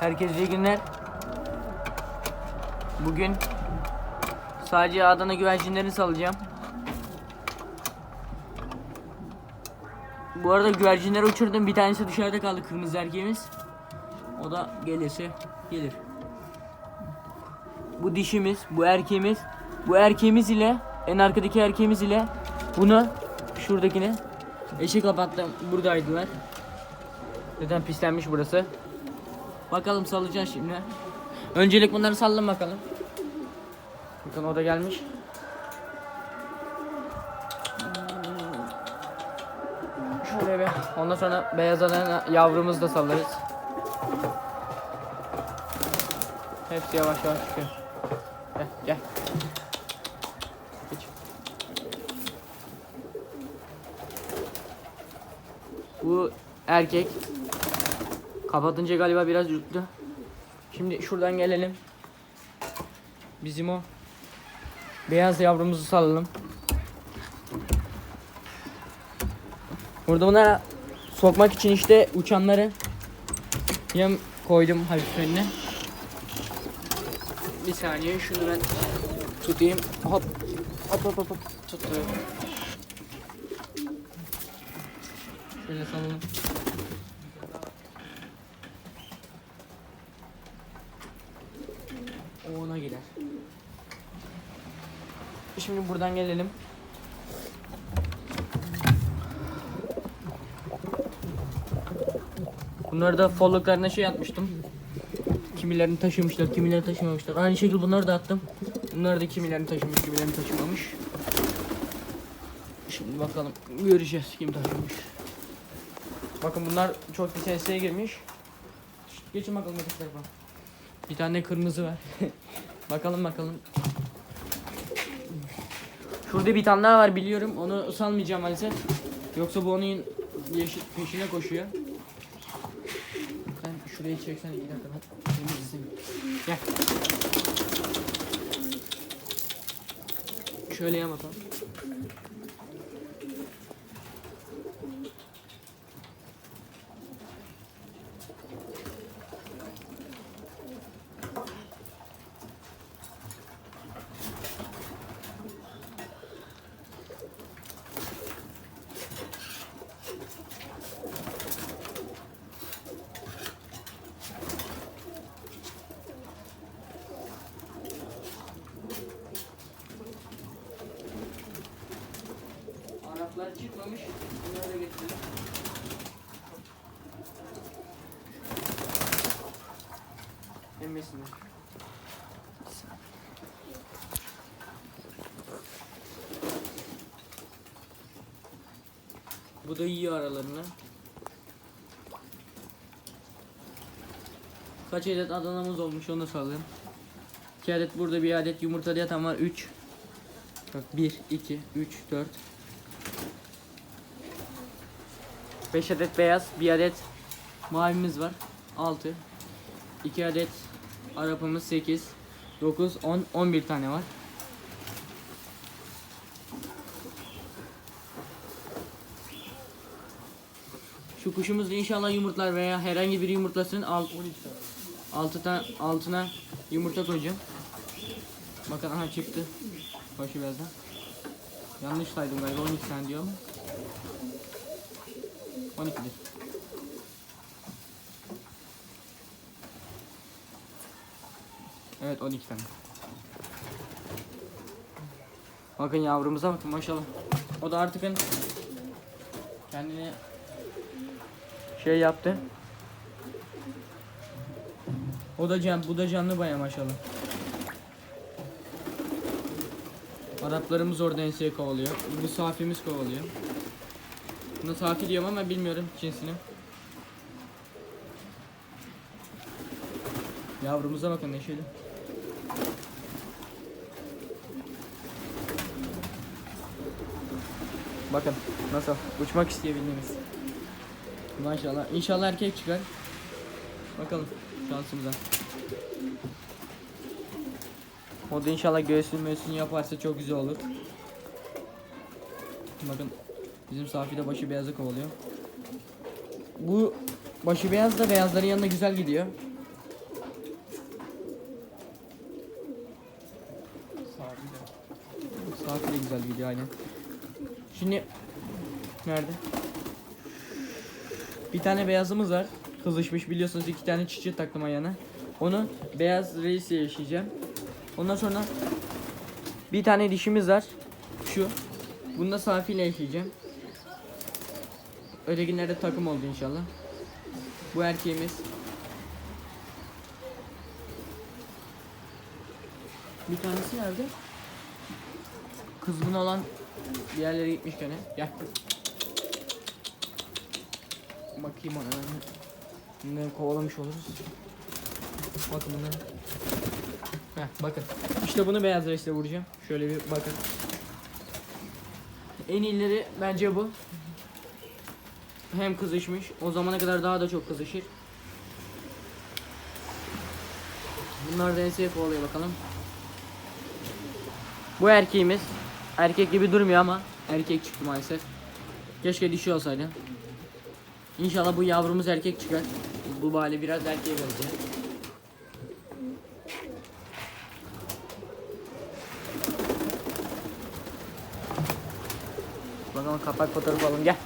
Herkese iyi günler. Bugün sadece Adana güvercinlerini salacağım. Bu arada güvercinleri uçurdum. Bir tanesi dışarıda kaldı kırmızı erkeğimiz. O da gelirse gelir. Bu dişimiz, bu erkeğimiz, bu erkeğimiz ile en arkadaki erkeğimiz ile bunu şuradakini eşi kapattım. Buradaydılar. Zaten pislenmiş burası. Bakalım salacağız şimdi. Öncelik bunları sallan bakalım. Bakın o da gelmiş. Şöyle bir. Ondan sonra beyaz adana yavrumuzu da sallarız. Hepsi yavaş yavaş çıkıyor. Gel gel. Bu erkek. Kapatınca galiba biraz ürktü. Şimdi şuradan gelelim. Bizim o beyaz yavrumuzu salalım. Burada bunlara sokmak için işte uçanları yem koydum hafif önüne. Bir saniye şunu ben tutayım. Hop. Hop hop hop. hop. Tuttu. Şöyle salalım. O ona gider. Şimdi buradan gelelim. Bunları da folluklarına şey atmıştım. Kimilerini taşımışlar, kimilerini taşımamışlar. Aynı şekilde bunları da attım. Bunları da kimilerini taşımış, kimilerini taşımamış. Şimdi bakalım göreceğiz kim taşımış. Bakın bunlar çok bir seseye girmiş. Geçin bakalım. Bir tane kırmızı var. bakalım bakalım. Şurada bir tane daha var biliyorum. Onu salmayacağım maalesef. Yoksa bu onun peşine koşuyor. Sen şurayı çeksen iyi dakika. ben seni izleyeyim. Gel. Şöyle yap. Çıkmamış. Bunları da getirelim. Emmesinler. Bu da yiyor aralarını. Kaç adet Adana'mız olmuş onu da sallayayım. 2 adet burada bir adet yumurta yatan var 3. Bak 1, 2, 3, 4. 5 adet beyaz, bir adet mavimiz var. 6. 2 adet Arapımız 8. 9, 10, 11 tane var. Şu kuşumuz inşallah yumurtlar veya herhangi biri yumurtlasın. Alt, 6 tane altına yumurta koyacağım. Bakın aha çıktı. Başı birazdan. Yanlış saydım galiba 12 tane diyor ama. 12'dir. Evet 12 tane. Bakın yavrumuza bakın maşallah. O da artık en- kendine şey yaptı. O da can, bu da canlı baya maşallah. Araplarımız orada enseye kovalıyor. Bu safimiz kovalıyor. Buna safi diyorum ama bilmiyorum cinsini. Yavrumuza bakın neşeli. Bakın nasıl uçmak isteyebildiğimiz. Maşallah. İnşallah erkek çıkar. Bakalım şansımıza. O da inşallah göğsünü möğsünü yaparsa çok güzel olur. Bakın Bizim Safi de başı beyazı kovalıyor. Bu başı beyaz da beyazların yanında güzel gidiyor. Safi de. Safi de güzel gidiyor aynen. Şimdi nerede? Bir tane beyazımız var. Kızışmış biliyorsunuz iki tane çiçeği taktım ayağına. Onu beyaz reisle yaşayacağım. Ondan sonra bir tane dişimiz var. Şu. Bunu da Safi ile yaşayacağım. Ötekilerde takım oldu inşallah. Bu erkeğimiz. Bir tanesi nerede? Kızgın olan bir yerlere gitmiş gene. Gel. Bakayım ona. Bunları kovalamış oluruz. Bakın bunları. Heh, bakın. İşte bunu beyaz reçle vuracağım. Şöyle bir bakın. En iyileri bence bu. Hem kızışmış. O zamana kadar daha da çok kızışır. Bunlar da enseye kovalıyor bakalım. Bu erkeğimiz. Erkek gibi durmuyor ama erkek çıktı maalesef. Keşke dişi olsaydı. İnşallah bu yavrumuz erkek çıkar. Bu bali biraz erkeğe benziyor. Bakalım kapak fotoğrafı alalım gel.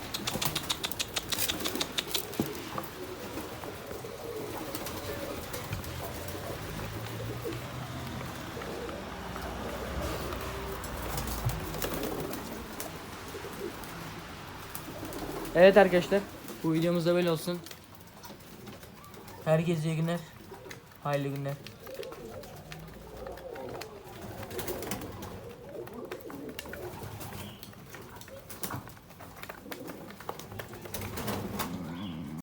Evet arkadaşlar bu videomuz da böyle olsun. Herkese iyi günler. Hayırlı günler.